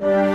မ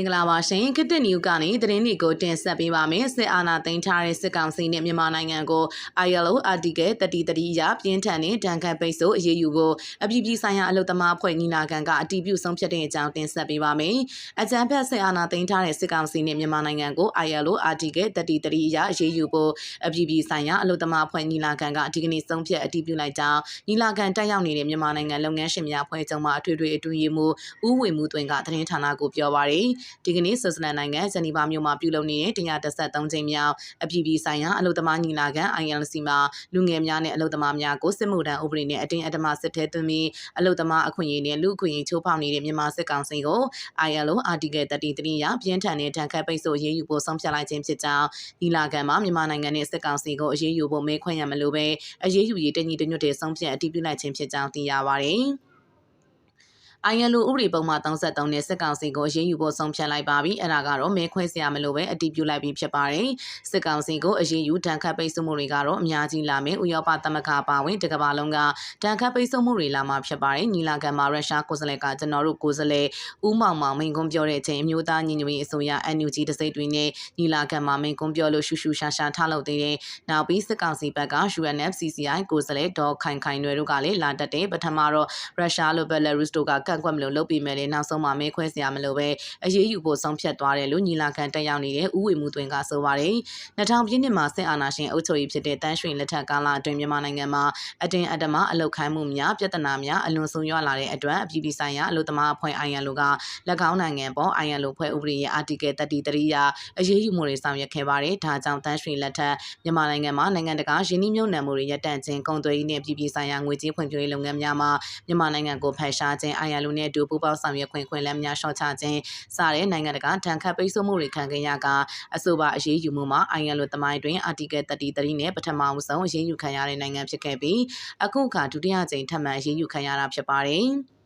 င်္ဂလာပါရှင်ကတစ်နျူကနေသတင်းတွေကိုတင်ဆက်ပေးပါမယ်စစ်အာဏာသိမ်းထားတဲ့စစ်ကောင်စီနဲ့မြန်မာနိုင်ငံကို ILO Article 33အရပြင်းထန်တဲ့ဒဏ်ခတ်ပိတ်ဆို့အရေးယူဖို့အပြည်ပြည်ဆိုင်ရာအလုပ်သမားအဖွဲ့ညီလာခံကအတည်ပြုဆုံးဖြတ်တဲ့အကြောင်းတင်ဆက်ပေးပါမယ်အကြံဖက်စစ်အာဏာသိမ်းထားတဲ့စစ်ကောင်စီနဲ့မြန်မာနိုင်ငံကို ILO Article 33အရအရေးယူဖို့အပြည်ပြည်ဆိုင်ရာအလုပ်သမားအဖွဲ့ညီလာခံကဒီကနေ့ဆုံးဖြတ်အတည်ပြုလိုက်ကြောင်းညီလာခံတက်ရောက်နေတဲ့မြန်မာနိုင်ငံလုပ်ငန်းရှင်များအဖွဲ့ချုပ်မှအထွေထွေအတွင်းရေးမှူးဦးဝေမှုသွင်းကသတင်းဌာနကိုပြောပါရယ်ဒီကနေ့ဆွစ်ဇာလန်နိုင်ငံဂျနီဗာမြို့မှာပြုလုပ်နေတဲ့133ကြိမ်မြောက်အပြည်ပြည်ဆိုင်ရာအလုပ်သမားညီလာခံ ILC မှာလူငယ်များနဲ့အလုပ်သမားများကိုစစ်မှုထမ်းဥပဒေနဲ့အတင်းအဓမ္မစစ်ထဲသွင်းပြီးအလုပ်သမားအခွင့်အရေးနဲ့လူအခွင့်အရေးချိုးဖောက်နေတဲ့မြန်မာစစ်ကောင်စီကို ILO Article 33ရပြင်းထန်တဲ့တန်ခတ်ပိတ်ဆို့အရေးယူဖို့ဆုံးဖြတ်လိုက်ခြင်းဖြစ်ကြောင်းညီလာခံမှာမြန်မာနိုင်ငံနဲ့စစ်ကောင်စီကိုအရေးယူဖို့မဲခွင့်ရမလို့ပဲအရေးယူရေးတညီတညွတ်တဲ့ဆုံးဖြတ်အတည်ပြုလိုက်ခြင်းဖြစ်ကြောင်းသိရပါတယ်။ ILO ဥပဒေပုံမှန်33နဲ့စစ်ကောင်စီကိုအရေးယူဖို့ဆုံးဖြတ်လိုက်ပါပြီ။အဲ့ဒါကတော့မဲခွဲစရာမလိုပဲအတည်ပြုလိုက်ပြီးဖြစ်ပါတယ်။စစ်ကောင်စီကိုအရေးယူတန်ခတ်ပိတ်ဆို့မှုတွေကတော့အများကြီးလာမယ်။ဥရောပသမဂ္ဂပါဝင်တကမ္ဘာလုံးကတန်ခတ်ပိတ်ဆို့မှုတွေလာမှာဖြစ်ပါတယ်။ညီလာခံမှာရုရှားကိုယ်စားလှယ်ကကျွန်တော်တို့ကိုယ်စားလှယ်ဦးမောင်မောင်မိန်ကွန်းပြောတဲ့အချိန်အမျိုးသားညီညွတ်ရေးအစိုးရ NUG တစိမ့်တွေနဲ့ညီလာခံမှာမိန်ကွန်းပြောလို့ရှူရှူရှာရှာထားလုပ်သေးတယ်။နောက်ပြီးစစ်ကောင်စီဘက်က UNFCCI ကိုယ်စားလှယ်ဒေါ်ခိုင်ခိုင်နွယ်တို့ကလည်းလာတက်တယ်ပထမတော့ရုရှားလိုဘယ်လာရုစ်တို့ကကန့်ကွက်မလို့လုပ်ပြီးမယ်လေနောက်ဆုံးမှမဲခွဲစရာမလိုပဲအရေးယူဖို့ဆုံးဖြတ်သွားတယ်လို့ညီလာခံတက်ရောက်နေတဲ့ဥဝေမှုသွင်းကဆိုပါတယ်2000ပြည့်နှစ်မှာစစ်အာဏာရှင်အုပ်ချုပ်ရေးဖြစ်တဲ့တန်းရွှေလက်ထက်ကာလအတွင်းမြန်မာနိုင်ငံမှာအတင်းအဓမ္မအလုတ်ခိုင်းမှုများပြဿနာများအလွန်ဆုံးရွာလာတဲ့အတွက်အပြည်ပြည်ဆိုင်ရာအလို့သမားအဖွဲ့ ILO က၎င်းနိုင်ငံပေါ် ILO ဖွဲ့ဥပဒေရဲ့ Article 33ရာအရေးယူမှုတွေဆောင်ရွက်ခဲ့ပါတယ်ဒါကြောင့်တန်းရွှေလက်ထက်မြန်မာနိုင်ငံမှာနိုင်ငံတကာရင်းနှီးမြှုပ်နှံမှုတွေရပ်တန့်ခြင်းကုန်သွယ်ရေးနဲ့ပြည်ပြည်ဆိုင်ရာငွေကြေးဖွံ့ဖြိုးရေးလုပ်ငန်းများမှာမြန်မာနိုင်ငံကိုဖယ်ရှားခြင်း ILO နဲ့အတူပူးပေါင်းဆောင်ရွက်ခွင့်ခွင့်လန်းများရှော့ချခြင်းစတဲ့နိုင်ငံတကာတန်ခတ်ပိတ်ဆို့မှုတွေခံခဲ့ရကအဆိုပါအရေးယူမှုမှာ ILO သမိုင်းတွင် Article 33နဲ့ပထမအဆုံးအရေးယူခံရတဲ့နိုင်ငံဖြစ်ခဲ့ပြီးအခုအခါဒုတိယကြိမ်ထပ်မံအရေးယူခံရတာဖြစ်ပါတယ်။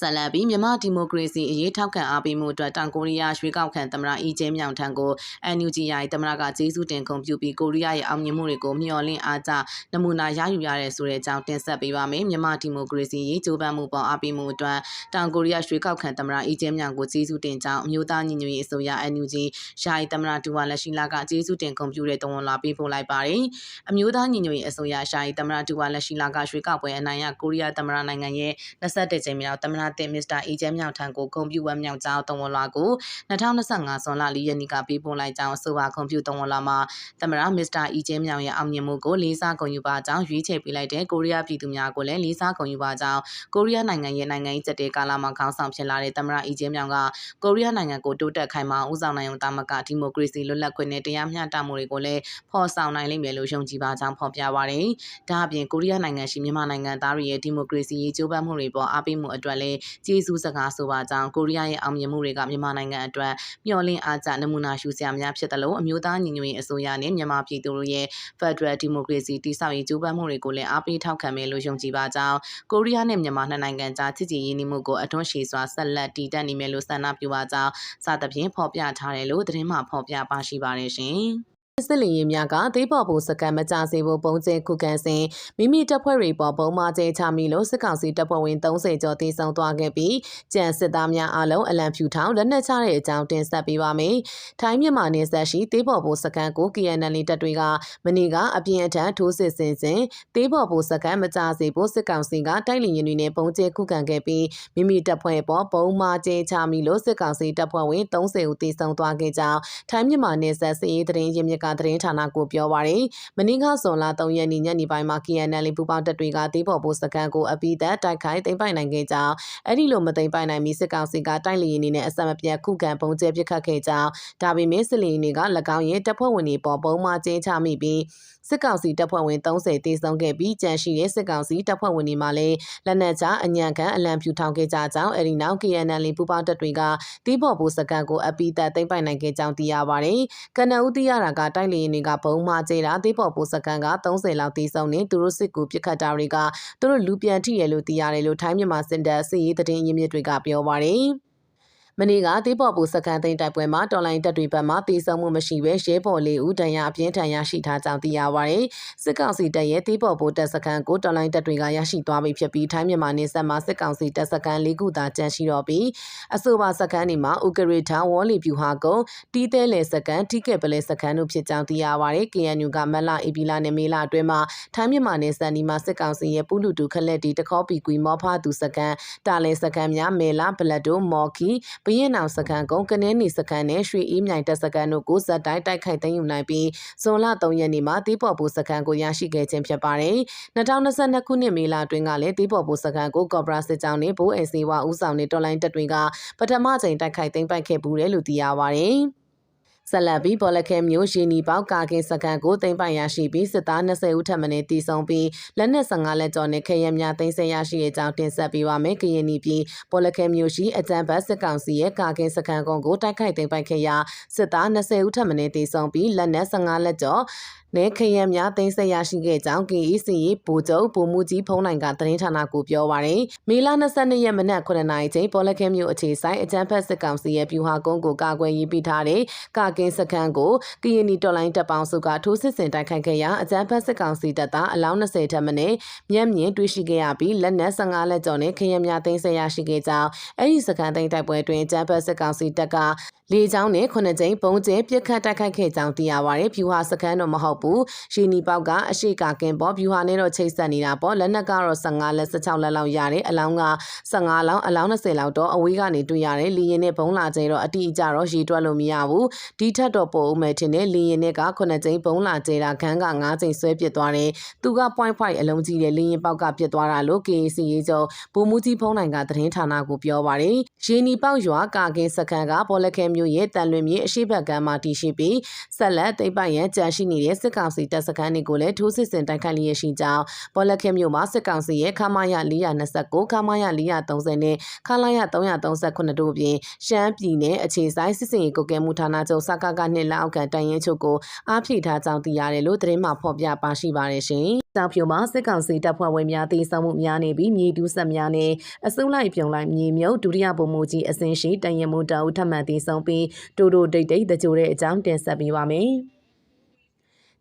ဆက်လက်ပြီးမြန်မာဒီမိုကရေစီအရေးထောက်ခံအားပေးမှုအတွက်တောင်ကိုရီးယားရွေးကောက်ခံသမ္မတအီဂျဲမြောင်ထံကို NUG ရဲ့သမ္မတကကျေးဇူးတင်ခုံပြုပြီးကိုရီးယားရဲ့အောင်မြင်မှုတွေကိုမျှော်လင့်အားကြနမူနာရယူရတဲ့ဆိုတဲ့အကြောင်းတင်ဆက်ပေးပါမယ်မြန်မာဒီမိုကရေစီရေးကြိုးပမ်းမှုပေါ်အားပေးမှုအတွက်တောင်ကိုရီးယားရွေးကောက်ခံသမ္မတအီဂျဲမြောင်ကိုကျေးဇူးတင်ကြောင်းအမျိုးသားညီညွတ်ရေးအစိုးရ NUG ယာယီသမ္မတဒူဝါလက်ရှိလာကကျေးဇူးတင်ခုံပြုတဲ့တုံ့လာပေးပို့လိုက်ပါတယ်အမျိုးသားညီညွတ်ရေးအစိုးရယာယီသမ္မတဒူဝါလက်ရှိလာကရွေးကောက်ပွဲအနိုင်ရကိုရီးယားသမ္မတနိုင်ငံရဲ့21ကြိမ်မြောက်သမ္မတတင်မစ္စတာအီဂျဲမြောင်ထံကိုဂုံပြူဝမ်းမြောက်ကြောင်းတုံ့လာကို2025ဇွန်လ4ရက်နေ့ကပေးပို့လိုက်ကြောင်းဆိုပါဂုံပြူတုံလာမှာသမ္မတမစ္စတာအီဂျဲမြောင်ရဲ့အောင်မြင်မှုကိုလေးစားဂုဏ်ယူပါကြောင်းရွေးချယ်ပေးလိုက်တဲ့ကိုရီးယားပြည်သူများကိုလည်းလေးစားဂုဏ်ယူပါကြောင်းကိုရီးယားနိုင်ငံရဲ့နိုင်ငံရေးစတဲ့ကာလမှာခေါင်းဆောင်ဖြစ်လာတဲ့သမ္မတအီဂျဲမြောင်ကကိုရီးယားနိုင်ငံကိုတိုးတက်ခိုင်မာဦးဆောင်နိုင်အောင်တာမကဒီမိုကရေစီလွတ်လပ်ခွင့်နဲ့တရားမျှတမှုတွေကိုလည်းဖော်ဆောင်နိုင်လိမ့်မယ်လို့ယုံကြည်ပါကြောင်းဖော်ပြပါရယ်။ဒါအပြင်ကိုရီးယားနိုင်ငံရှိမြန်မာနိုင်ငံသားတွေရဲ့ဒီမိုကရေစီရေးကြိုးပမ်းမှုတွေပေါ်အားပေးမှုအတွက်လည်းကျေးဇူးစကားဆိုပါကြောင်းကိုရီးယားရဲ့အောင်မြင်မှုတွေကမြန်မာနိုင်ငံအတွက်မျှော်လင့်အားကျနမူနာယူစရာများဖြစ်တယ်လို့အမျိုးသားညီညွတ်ရေးအစိုးရနဲ့မြန်မာပြည်သူတို့ရဲ့ Federal Democracy တည်ဆောက်ရေးကြိုးပမ်းမှုတွေကိုလည်းအားပေးထောက်ခံမယ်လို့ယုံကြည်ပါကြောင်းကိုရီးယားနဲ့မြန်မာနှစ်နိုင်ငံကြားချစ်ကြည်ရင်းနှီးမှုကိုအထွန်းရှည်စွာဆက်လက်တည်တံ့နေမယ်လို့ဆန္ဒပြုပါကြောင်းစသဖြင့်ဖော်ပြထားတယ်လို့သတင်းမှဖော်ပြပါရှိပါတယ်ရှင်။ စစ်လင်ရင်များကသေပေါ်ဖို့စကန်မကြစေဖို့ပုံကျဲခုခံစဉ်မိမိတပ်ဖွဲ့တွေပေါ်ပုံမကျဲချမိလို့စစ်ကောင်စီတပ်ဖွဲ့ဝင်30ကျော်တေဆုံးသွားခဲ့ပြီးကြံစစ်သားများအလုံးအလံဖြူထောင်လက်နက်ချတဲ့အကြောင်းတင်ဆက်ပေးပါမယ်။ထိုင်းမြန်မာနယ်စပ်ရှိသေပေါ်ဖို့စကန်ကို KNL တပ်တွေကမနေ့ကအပြင်းအထန်ထိုးစစ်ဆင်စဉ်သေပေါ်ဖို့စကန်မကြစေဖို့စစ်ကောင်စီကတိုက်လင်ရင်တွေနဲ့ပုံကျဲခုခံခဲ့ပြီးမိမိတပ်ဖွဲ့ပေါ်ပုံမကျဲချမိလို့စစ်ကောင်စီတပ်ဖွဲ့ဝင်30ဦးတေဆုံးသွားခဲ့ကြောင်းထိုင်းမြန်မာနယ်စပ်စစ်ရေးသတင်းရင်းမြစ်ကသတင်းဌာနကိုပြောပါရယ်မနင်းကဇွန်လ3ရက်နေ့ညနေပိုင်းမှာ KNL ပူပေါင်းတပ်တွေကတေးပေါ်ပိုစကန်ကိုအပိသက်တိုက်ခိုက်သိမ်းပိုက်နိုင်ခဲ့ကြောင်းအဲ့ဒီလိုမသိမ်းပိုက်နိုင်မီစစ်ကောင်စီကတိုက်လျင်နေနဲ့အဆက်မပြတ်ခုခံပုံကျဲပစ်ခတ်ခဲ့ကြောင်းဒါပေမဲ့စစ်လီတွေက၎င်းရဲ့တပ်ဖွဲ့ဝင်တွေပေါ်ပုံမှကျင်းချမိပြီး စစ်ကောင်စီတပ်ဖွဲ့ဝင်30တေဆုံးခဲ့ပြီးကြန့်ရှိတဲ့စစ်ကောင်စီတပ်ဖွဲ့ဝင်တွေမှလည်းလက်နက်ချအညံခံအလံဖြူထောင်ခဲ့ကြကြောင်းအဲဒီနောက် KNL ပူပေါင်းတပ်တွေကတီးပေါ်ဘူစကန်ကိုအပိသက်သိမ်းပိုက်နိုင်ခဲ့ကြောင်းသိရပါတယ်။ကနဦးသိရတာကတိုက်လေရင်တွေကဘုံမှကျဲတာတီးပေါ်ဘူစကန်က30လောက်တေဆုံးနေသူတို့စစ်ကူပစ်ခတ်တာတွေကသူတို့လူပြန်ထိရလို့သိရတယ်လို့ထိုင်းမြန်မာစင်တာစစ်ရေးသတင်းရင်းမြစ်တွေကပြောပါတယ်။ မနေ့ကတေးပေါ်ပူစကန်သိန်းတိုက်ပွဲမှာတော်လိုင်းတပ်တွေဘက်မှတေဆုံးမှုမရှိဘဲရဲဘော်လေးဦးဒဏ်ရာအပြင်းထန်ရရှိထားကြောင်းသိရပါတယ်။စစ်ကောင်စီတပ်ရဲ့တေးပေါ်ပူတပ်စကန်ကိုတော်လိုင်းတပ်တွေကရရှိသွားပြီဖြစ်ပြီးထိုင်းမြန်မာနယ်စပ်မှာစစ်ကောင်စီတပ်စကန်၄ခုသာကျန်ရှိတော့ပြီးအဆိုပါစကန်ဒီမှာဥကရထဝေါ်လီပြူဟာကုန်းတီးသဲလေစကန်ထိကဲပလဲစကန်တို့ဖြစ်ကြောင်းသိရပါတယ်။ KNU ကမက်လာအေပီလာနဲ့မေလာအတွင်းမှာထိုင်းမြန်မာနယ်စပ်ဒီမှာစစ်ကောင်စီရဲ့ပူလူတူခလက်တီတခေါပီကွီမောဖာသူစကန်တာလဲစကန်များမေလာဘလက်ဒိုမော်ခီဘရင်နောင်စကန်ကုန်းကနေနီစကန်နဲ့ရွှေအေးမြိုင်တပ်စကန်တို့ကိုဇက်တိုင်းတိုက်ခိုက်သိမ်းယူနိုင်ပြီးဇွန်လ3ရက်နေ့မှာတီးပေါ်ပူစကန်ကိုရရှိခဲ့ခြင်းဖြစ်ပါတယ်။2022ခုနှစ်မေလအတွင်းကလည်းတီးပေါ်ပူစကန်ကိုကော့ဘရာစစ်ကြောင်းနဲ့ဘိုးအေစီဝါဦးဆောင်တဲ့တော်လိုင်းတပ်တွေကပထမချိန်တိုက်ခိုက်သိမ်းပိုက်ခဲ့ပူတယ်လို့သိရပါတယ်။ ဆက်လက်ပြီးဘောလခဲမျိုးရှင်နီပေါကာကင်စကန်ကိုတင်ပိုင်ရရှိပြီးစစ်သား20ဦးထပ်မံတည်ဆုံပြီးလက်နက်15လက်ကျော်နဲ့ခရရများတင်ဆက်ရရှိတဲ့အကြောင်းတင်ဆက်ပေးပါမယ်။ကရင်နီပြည်ဘောလခဲမျိုးရှိအကြံဘတ်စစ်ကောင်စီရဲ့ကာကင်စကန်ကုန်းကိုတိုက်ခိုက်တင်ပိုင်ခဲ့ရာစစ်သား20ဦးထပ်မံတည်ဆုံပြီးလက်နက်15လက်ကျော်နဲ့ခရံများသိမ်းဆက်ရရှိခဲ့ကြောင်း KEC ဘူကျုံဘူမူကြီးဖုံးနိုင်ကသတင်းဌာနကိုပြောပါရယ်မေလ22ရက်မနက်9:00နာရီချိန်ပေါ်လက်ခဲမြို့အခြေဆိုင်အကြမ်းဖက်စစ်ကောင်စီရဲ့ပြူဟာကုန်းကိုကာကွယ်ရေးပေးထားတဲ့ကာကင်းစခန်းကိုကရင်နီတော်လိုင်းတပ်ပေါင်းစုကထိုးစစ်ဆင်တိုက်ခိုက်ခဲ့ရာအကြမ်းဖက်စစ်ကောင်စီတပ်သားအလောင်း20ထက်မနည်းမျက်မြင်တွေ့ရှိခဲ့ရပြီးလက်နက်15လက်ကျော်နဲ့ခရံများသိမ်းဆက်ရရှိခဲ့ကြောင်းအဲ့ဒီစခန်းသိမ်းတိုက်ပွဲတွင်အကြမ်းဖက်စစ်ကောင်စီတပ်ကလေကြောင်းနဲ့ခုနှစ်ကြိမ်ပုံကျဲပြစ်ခတ်တိုက်ခိုက်ခဲ့ကြောင်းသိရပါတယ်ဖြူဟာစခန်းတော့မဟုတ်ဘူးရှီနီပေါက်ကအရှိကကင်ပေါ်ဖြူဟာနဲ့တော့ချိတ်ဆက်နေတာပေါ့လက်နက်ကတော့15လက်16လက်လောက်ရတယ်အလောင်းက15လောင်းအလောင်း20လောက်တော့အဝေးကနေတွေ့ရတယ်လီရင်နဲ့ဘုံလာကျဲတော့အတိအကျတော့ရေတွက်လို့မရဘူးဒီထက်တော့ပိုဦးမယ်ထင်တယ်လီရင်နဲ့ကခုနှစ်ကြိမ်ဘုံလာကျဲတာခန်းက9ကြိမ်ဆွဲပစ်သွားတယ်သူက point 5အလုံးကြီးတဲ့လီရင်ပေါက်ကပစ်သွားတာလို့ KAC ရေးချုပ်ဗိုလ်မှူးကြီးဖုံးနိုင်ကသတင်းဌာနကိုပြောပါတယ်ရှီနီပေါက်ရွာကာကင်စခန်းကဘောလခဲမျိုးရဲ့တန်လွင်မြေအရှိဘက်ကမ်းမှာတည်ရှိပြီးဆက်လက်သိပ်ပိုင်ရန်ကြံရှိနေတဲ့စစ်ကောင်စီတပ်စခန်းတွေကိုလည်းထိုးစစ်ဆင်တိုက်ခိုက်လျက်ရှိကြောင်းဘောလခဲမြို့မှာစစ်ကောင်စီရဲ့ခမာယ429ခမာယ430နဲ့ခလာယ338တို့ပြင်ရှမ်းပြည်နယ်အခြေဆိုင်စစ်စင်ရေးကုကဲမှုဌာနချုပ်စကကနှစ်လက်အောက်ခံတိုင်ရင်ချုပ်ကိုအားဖြည့်ထားကြောင်းသိရတယ်လို့သတင်းမှဖော်ပြပါရှိပါတယ်ရှင်။တောင်ဖြူမှာစစ်ကောင်စီတပ်ဖွဲ့ဝင်များတည်ဆောက်မှုများနေပြီးမြေတူးဆက်များနဲ့အစုလိုက်ပြုံလိုက်မြေမြုပ်ဒုတိယဗိုလ်မှူးကြီးအစင်းရှိတန်ရင်မှုတောက်ထပ်မံတည်ဆောက်ပြီးတိုးတိုးတိတ်တိတ်တကြိုတဲ့အကြောင်းတင်ဆက်ပေးပါမယ်။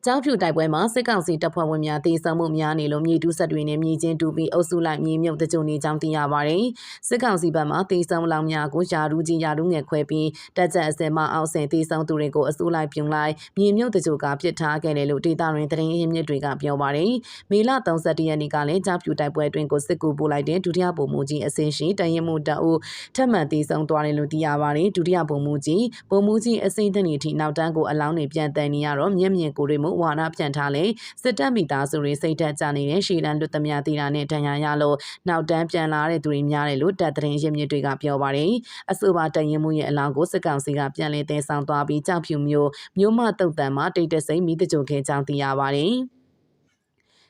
ကြောက်ဖြူတိုက်ပွဲမှာစစ်ကောင်စီတပ်ဖွဲ့ဝင်များတေဆုံးမှုများနေလို့မြေတူးဆက်တွေနဲ့မြေချင်းတူပြီးအုပ်စုလိုက်မြေမြုပ်တကြုံနေကြောင်းသိရပါတယ်။စစ်ကောင်စီဘက်မှတေဆုံးလောင်များကိုယာရူးကြီးယာရူးငယ်ခွဲပြီးတက်ကြအစင်မအောင်စင်တေဆုံးသူတွေကိုအစုလိုက်ပြုံလိုက်မြေမြုပ်တကြိုကပစ်ထားခဲ့တယ်လို့ဒေတာရင်းသတင်းရင်းမြစ်တွေကပြောပါတယ်။မေလ31ရက်နေ့ကလည်းကြောက်ဖြူတိုက်ပွဲအတွင်းကိုစစ်ကူပို့လိုက်တဲ့ဒုတိယဗိုလ်မှူးကြီးအစင်ရှိတရင်မှုတအုပ်ထပ်မံတေဆုံးသွားတယ်လို့သိရပါတယ်။ဒုတိယဗိုလ်မှူးကြီးဗိုလ်မှူးကြီးအစိမ့်တနေထိနောက်တန်းကိုအလောင်းတွေပြန်တန်နေရတော့မျက်မြင်ကိုတွေမှုဝါဒပြန်ထားလေစစ်တပ်မိသားစုတွေစိတ်သက်ကြနေတဲ့ရှီလန်လွတ်သမျှတည်တာနဲ့ဒဏ်ရာရလို့နောက်တန်းပြန်လာတဲ့သူတွေများတယ်လို့တပ်သတင်းရင်းမြစ်တွေကပြောပါတယ်အဆိုပါတရင်မှုရဲ့အလောင်းကိုစစ်ကောင်စီကပြန်လည်တင်ဆောင်သွားပြီးကြောက်ဖြူမျိုးမျိုးမတုတ်တန်မှာတိတ်တဆိတ်မိတကြုံခဲကြောင်းသိရပါတယ်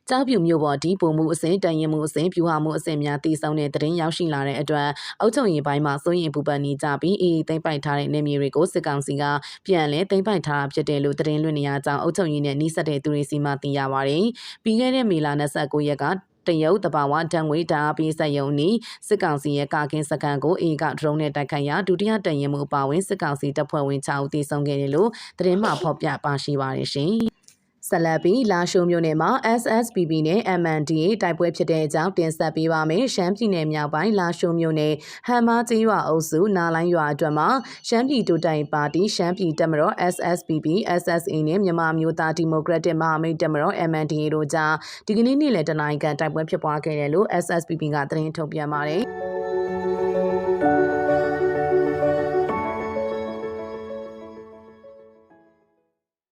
ကြောက်ပြူမျိုးပေါ်ဒီပုံမှုအစဉ်တန်ရင်မှုအစဉ်ပြူဟာမှုအစဉ်များတည်ဆောင်တဲ့တရင်ရောက်ရှိလာတဲ့အတွက်အုပ်ချုပ်ရေးပိုင်းမှာစိုးရင်ပူပန်နေကြပြီးအေးသိမ့်ပိုက်ထားတဲ့နေမြေတွေကိုစစ်ကောင်စီကပြန်လဲသိမ့်ပိုက်ထားတာဖြစ်တယ်လို့တရင်လွှင့်နေရကြောင်းအုပ်ချုပ်ရေးနဲ့နှိစက်တဲ့သူတွေစီမှသိရပါတယ်။ပြီးခဲ့တဲ့မေလ29ရက်ကတရုတ်တဘာဝတံငွေဓာပေးဆက်ယုံနီစစ်ကောင်စီရဲ့ကာကင်းစကန်ကိုအေကဒရုန်းနဲ့တိုက်ခိုက်ရာဒုတိယတရင်မှုအပါဝင်စစ်ကောင်စီတပ်ဖွဲ့ဝင်6ဦးသေဆုံးခဲ့တယ်လို့သတင်းမှဖော်ပြပါရှိပါတယ်ရှင်။ ဆက်လက်ပြီးလာရှိုးမြို့နယ်မှာ SSPB နဲ့ MNDA တိုက်ပွဲဖြစ်တဲ့အကြောင်းတင်ဆက်ပေးပါမယ်။ရှမ်းပြည်နယ်မြောက်ပိုင်းလာရှိုးမြို့နယ်ဟမ်မာကျေးရွာအုပ်စုနာလိုင်းရွာအတွက်မှာရှမ်းပြည်တိုတိုင်ပါတီရှမ်းပြည်တပ်မတော် SSPB SSA နဲ့မြန်မာမျိုးသားဒီမိုကရက်တစ်မဟာမိတ်တပ်မတော် MNDA တို့ကြားဒီကနေ့နေ့လယ်တနင်္ဂနွေတိုက်ပွဲဖြစ်ပွားခဲ့တယ်လို့ SSPB ကသတင်းထုတ်ပြန်ပါတယ်။